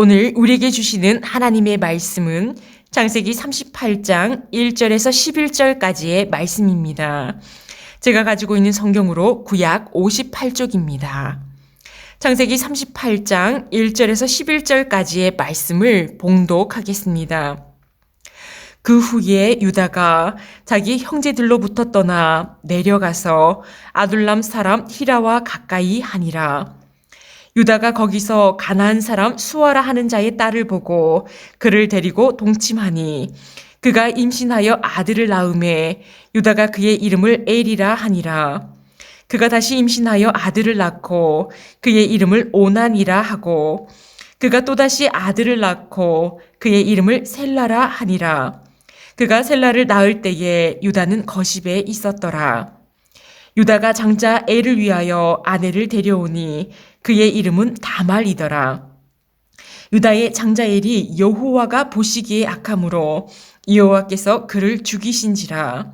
오늘 우리에게 주시는 하나님의 말씀은 창세기 38장 1절에서 11절까지의 말씀입니다. 제가 가지고 있는 성경으로 구약 58쪽입니다. 창세기 38장 1절에서 11절까지의 말씀을 봉독하겠습니다. 그 후에 유다가 자기 형제들로부터 떠나 내려가서 아둘람 사람 히라와 가까이 하니라. 유다가 거기서 가나안 사람 수아라 하는 자의 딸을 보고 그를 데리고 동침하니 그가 임신하여 아들을 낳음에 유다가 그의 이름을 엘이라 하니라. 그가 다시 임신하여 아들을 낳고 그의 이름을 오난이라 하고 그가 또다시 아들을 낳고 그의 이름을 셀라라 하니라. 그가 셀라를 낳을 때에 유다는 거십에 있었더라. 유다가 장자 애를 위하여 아내를 데려오니 그의 이름은 다말이더라. 유다의 장자 엘이 여호와가 보시기에 악함으로 여호와께서 그를 죽이신지라.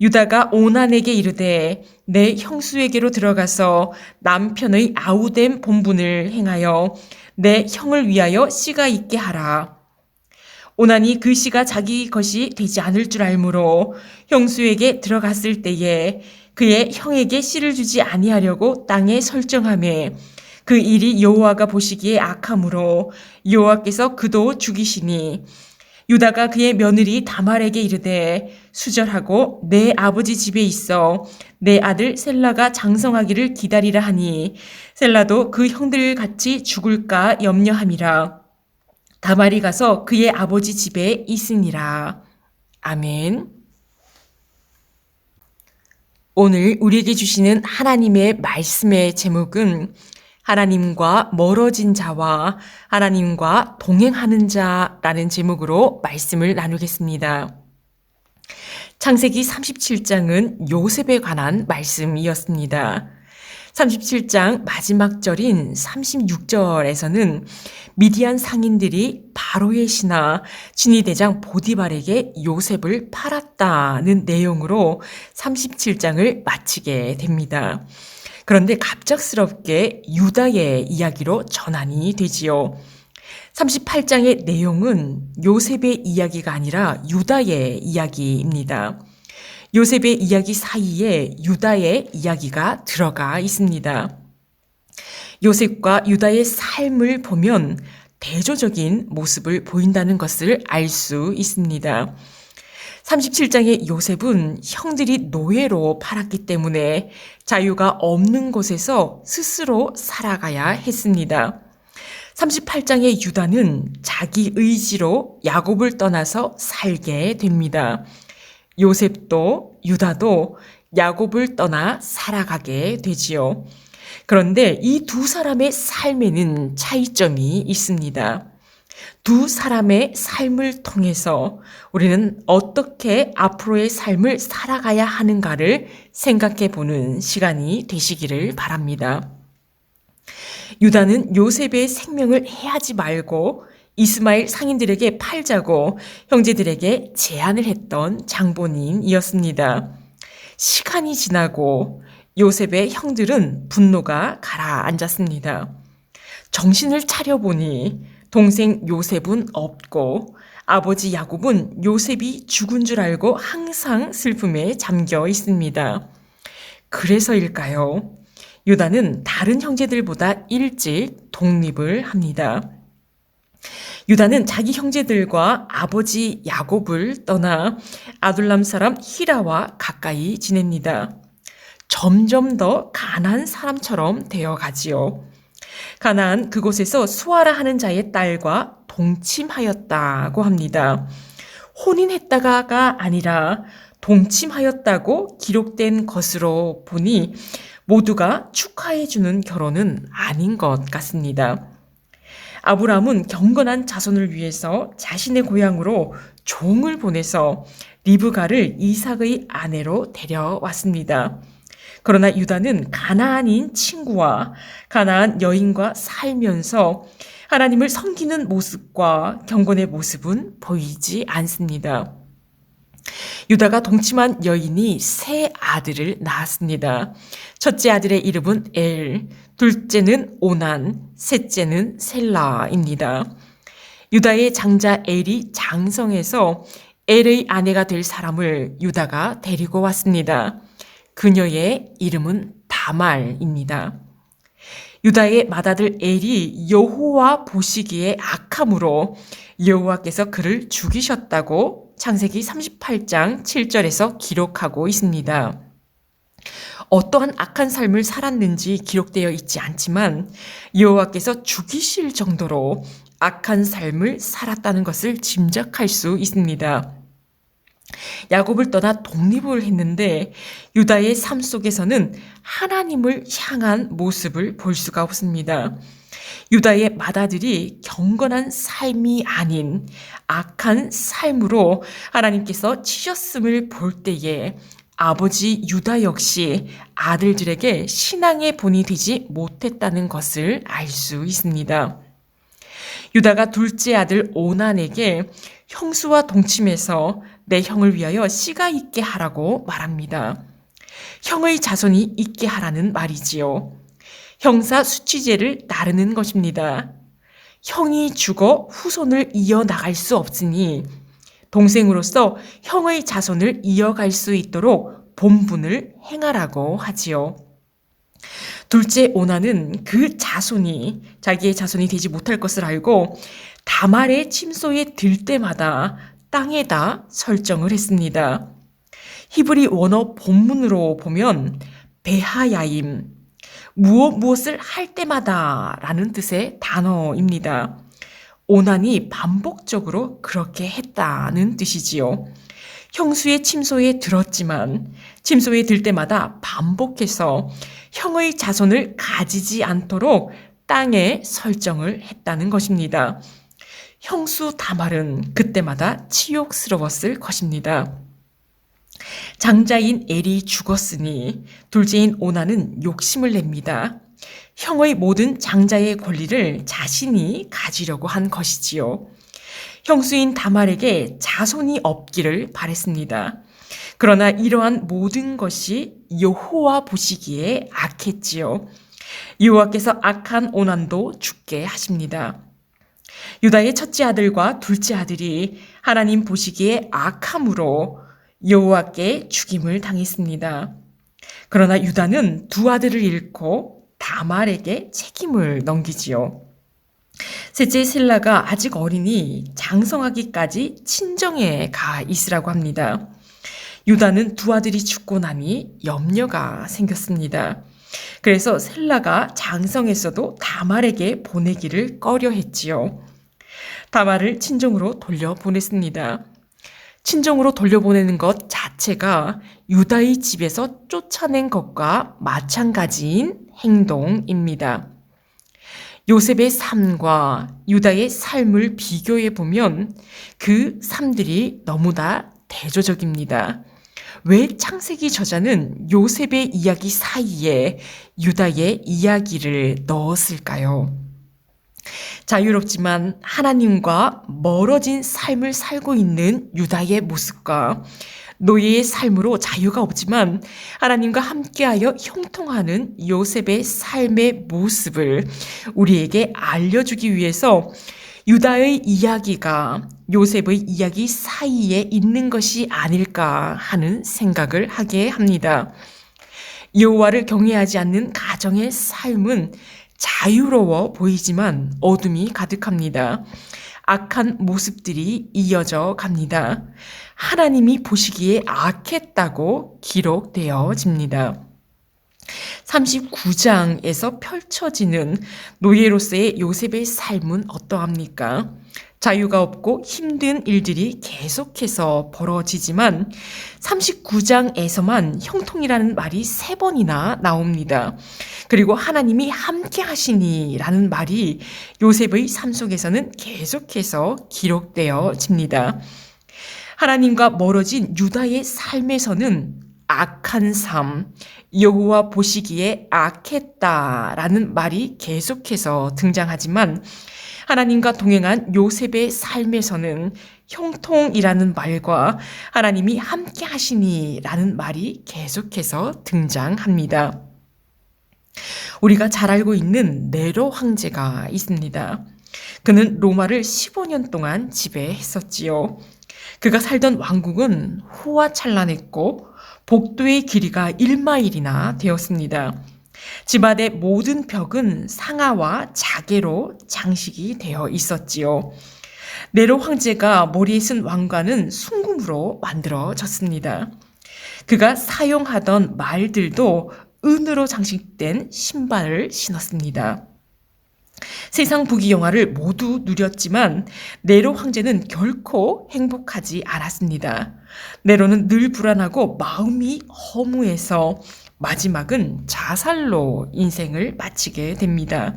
유다가 오난에게 이르되 내 형수에게로 들어가서 남편의 아우됨 본분을 행하여 내 형을 위하여 씨가 있게 하라. 오난이 그 씨가 자기 것이 되지 않을 줄 알므로 형수에게 들어갔을 때에 그의 형에게 씨를 주지 아니하려고 땅에 설정함에 그 일이 여호와가 보시기에 악함으로 여호와께서 그도 죽이시니 유다가 그의 며느리 다말에게 이르되 수절하고 내 아버지 집에 있어 내 아들 셀라가 장성하기를 기다리라 하니 셀라도 그 형들 같이 죽을까 염려함이라 다말이 가서 그의 아버지 집에 있으니라 아멘. 오늘 우리에게 주시는 하나님의 말씀의 제목은 하나님과 멀어진 자와 하나님과 동행하는 자라는 제목으로 말씀을 나누겠습니다. 창세기 37장은 요셉에 관한 말씀이었습니다. 37장 마지막 절인 36절에서는 미디안 상인들이 바로의 신하 진위 대장 보디발에게 요셉을 팔았다는 내용으로 37장을 마치게 됩니다. 그런데 갑작스럽게 유다의 이야기로 전환이 되지요. 38장의 내용은 요셉의 이야기가 아니라 유다의 이야기입니다. 요셉의 이야기 사이에 유다의 이야기가 들어가 있습니다. 요셉과 유다의 삶을 보면 대조적인 모습을 보인다는 것을 알 수 있습니다. 37장의 요셉은 형들이 노예로 팔았기 때문에 자유가 없는 곳에서 스스로 살아가야 했습니다. 38장의 유다는 자기 의지로 야곱을 떠나서 살게 됩니다. 요셉도 유다도 야곱을 떠나 살아가게 되지요. 그런데 이 두 사람의 삶에는 차이점이 있습니다. 두 사람의 삶을 통해서 우리는 어떻게 앞으로의 삶을 살아가야 하는가를 생각해 보는 시간이 되시기를 바랍니다. 유다는 요셉의 생명을 해하지 말고 이스마엘 상인들에게 팔자고 형제들에게 제안을 했던 장본인이었습니다. 시간이 지나고 요셉의 형들은 분노가 가라앉았습니다. 정신을 차려보니 동생 요셉은 없고 아버지 야곱은 요셉이 죽은 줄 알고 항상 슬픔에 잠겨 있습니다. 그래서일까요? 유다는 다른 형제들보다 일찍 독립을 합니다. 유다는 자기 형제들과 아버지 야곱을 떠나 아둘람 사람 히라와 가까이 지냅니다. 점점 더 가난 사람처럼 되어 가지요. 가나안 그곳에서 수아라 하는 자의 딸과 동침하였다고 합니다. 혼인했다가가 아니라 동침하였다고 기록된 것으로 보니 모두가 축하해주는 결혼은 아닌 것 같습니다. 아브라함은 경건한 자손을 위해서 자신의 고향으로 종을 보내서 리브가를 이삭의 아내로 데려왔습니다. 그러나 유다는 가나안인 친구와 가나안 여인과 살면서 하나님을 섬기는 모습과 경건의 모습은 보이지 않습니다. 유다가 동침한 여인이 세 아들을 낳았습니다. 첫째 아들의 이름은 엘, 둘째는 오난, 셋째는 셀라입니다. 유다의 장자 엘이 장성해서 엘의 아내가 될 사람을 유다가 데리고 왔습니다. 그녀의 이름은 다말입니다. 유다의 맏아들 엘이 여호와 보시기에 악함으로 여호와께서 그를 죽이셨다고 창세기 38장 7절에서 기록하고 있습니다. 어떠한 악한 삶을 살았는지 기록되어 있지 않지만 여호와께서 죽이실 정도로 악한 삶을 살았다는 것을 짐작할 수 있습니다. 야곱을 떠나 독립을 했는데 유다의 삶 속에서는 하나님을 향한 모습을 볼 수가 없습니다. 유다의 맏아들이 경건한 삶이 아닌 악한 삶으로 하나님께서 치셨음을 볼 때에 아버지 유다 역시 아들들에게 신앙의 본이 되지 못했다는 것을 알 수 있습니다. 유다가 둘째 아들 오난에게 형수와 동침해서 내 형을 위하여 씨가 있게 하라고 말합니다. 형의 자손이 있게 하라는 말이지요. 형사 수치제를 따르는 것입니다. 형이 죽어 후손을 이어나갈 수 없으니 동생으로서 형의 자손을 이어갈 수 있도록 본분을 행하라고 하지요. 둘째 오나는 그 자손이 자기의 자손이 되지 못할 것을 알고 다말의 침소에 들 때마다 땅에다 설정을 했습니다. 히브리 원어 본문으로 보면 베하야임 무엇 무엇을 할 때마다 라는 뜻의 단어입니다. 오난이 반복적으로 그렇게 했다는 뜻이지요. 형수의 침소에 들었지만 침소에 들 때마다 반복해서 형의 자손을 가지지 않도록 땅에 설정을 했다는 것입니다. 형수 다말은 그때마다 치욕스러웠을 것입니다. 장자인 엘이 죽었으니 둘째인 오나는 욕심을 냅니다. 형의 모든 장자의 권리를 자신이 가지려고 한 것이지요. 형수인 다말에게 자손이 없기를 바랬습니다. 그러나 이러한 모든 것이 여호와 보시기에 악했지요. 여호와께서 악한 오난도 죽게 하십니다. 유다의 첫째 아들과 둘째 아들이 하나님 보시기에 악함으로 여호와께 죽임을 당했습니다. 그러나 유다는 두 아들을 잃고 다말에게 책임을 넘기지요. 셋째 셀라가 아직 어리니 장성하기까지 친정에 가 있으라고 합니다. 유다는 두 아들이 죽고 나니 염려가 생겼습니다. 그래서 셀라가 장성했어도 다말에게 보내기를 꺼려 했지요. 다말을 친정으로 돌려보냈습니다. 친정으로 돌려보내는 것 자체가 유다의 집에서 쫓아낸 것과 마찬가지인 행동입니다. 요셉의 삶과 유다의 삶을 비교해 보면 그 삶들이 너무나 대조적입니다. 왜 창세기 저자는 요셉의 이야기 사이에 유다의 이야기를 넣었을까요? 자유롭지만 하나님과 멀어진 삶을 살고 있는 유다의 모습과 노예의 삶으로 자유가 없지만 하나님과 함께하여 형통하는 요셉의 삶의 모습을 우리에게 알려주기 위해서 유다의 이야기가 요셉의 이야기 사이에 있는 것이 아닐까 하는 생각을 하게 합니다. 여호와를 경외하지 않는 가정의 삶은 자유로워 보이지만 어둠이 가득합니다. 악한 모습들이 이어져 갑니다. 하나님이 보시기에 악했다고 기록되어집니다. 39장에서 펼쳐지는 노예로서의 요셉의 삶은 어떠합니까? 자유가 없고 힘든 일들이 계속해서 벌어지지만 39장에서만 형통이라는 말이 세 번이나 나옵니다. 그리고 하나님이 함께 하시니라는 말이 요셉의 삶 속에서는 계속해서 기록되어집니다. 하나님과 멀어진 유다의 삶에서는 악한 삶, 여호와 보시기에 악했다라는 말이 계속해서 등장하지만 하나님과 동행한 요셉의 삶에서는 형통이라는 말과 하나님이 함께 하시니라는 말이 계속해서 등장합니다. 우리가 잘 알고 있는 네로 황제가 있습니다. 그는 로마를 15년 동안 지배했었지요. 그가 살던 왕국은 호화찬란했고 복도의 길이가 1마일이나 되었습니다. 집 안의 모든 벽은 상아와 자개로 장식이 되어 있었지요. 네로 황제가 머리에 쓴 왕관은 순금으로 만들어졌습니다. 그가 사용하던 말들도 은으로 장식된 신발을 신었습니다. 세상 부귀 영화를 모두 누렸지만 네로 황제는 결코 행복하지 않았습니다. 네로는 늘 불안하고 마음이 허무해서 마지막은 자살로 인생을 마치게 됩니다.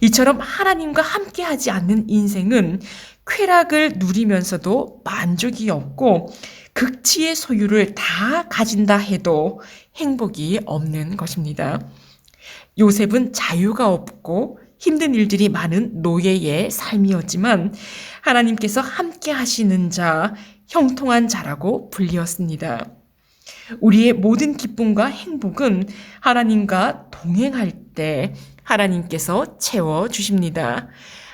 이처럼 하나님과 함께 하지 않는 인생은 쾌락을 누리면서도 만족이 없고 극치의 소유를 다 가진다 해도 행복이 없는 것입니다. 요셉은 자유가 없고 힘든 일들이 많은 노예의 삶이었지만 하나님께서 함께 하시는 자, 형통한 자라고 불리었습니다. 우리의 모든 기쁨과 행복은 하나님과 동행할 때 하나님께서 채워 주십니다.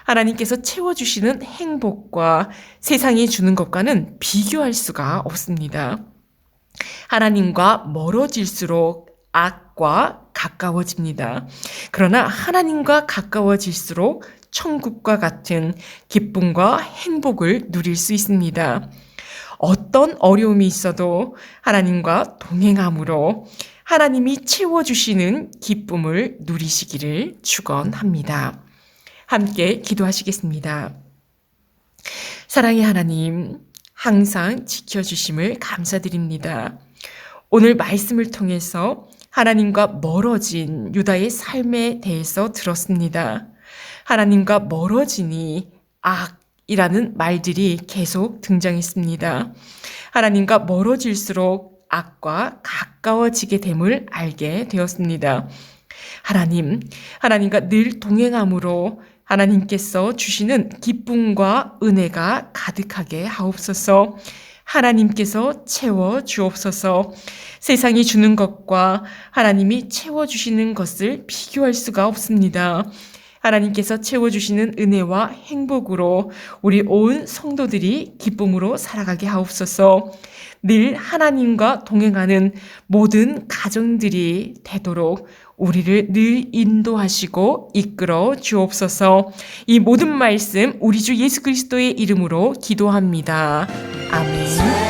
하나님께서 채워주시는 행복과 세상이 주는 것과는 비교할 수가 없습니다. 하나님과 멀어질수록 악과 가까워집니다. 그러나 하나님과 가까워질수록 천국과 같은 기쁨과 행복을 누릴 수 있습니다. 어떤 어려움이 있어도 하나님과 동행함으로 하나님이 채워주시는 기쁨을 누리시기를 축원합니다. 함께 기도하시겠습니다. 사랑의 하나님, 항상 지켜주심을 감사드립니다. 오늘 말씀을 통해서 하나님과 멀어진 유다의 삶에 대해서 들었습니다. 하나님과 멀어지니 악이라는 말들이 계속 등장했습니다. 하나님과 멀어질수록 악과 가까워지게 됨을 알게 되었습니다. 하나님, 하나님과 늘 동행함으로 하나님께서 주시는 기쁨과 은혜가 가득하게 하옵소서. 하나님께서 채워 주옵소서. 세상이 주는 것과 하나님이 채워 주시는 것을 비교할 수가 없습니다. 하나님께서 채워주시는 은혜와 행복으로 우리 온 성도들이 기쁨으로 살아가게 하옵소서. 늘 하나님과 동행하는 모든 가정들이 되도록 우리를 늘 인도하시고 이끌어 주옵소서. 이 모든 말씀 우리 주 예수 그리스도의 이름으로 기도합니다. 아멘.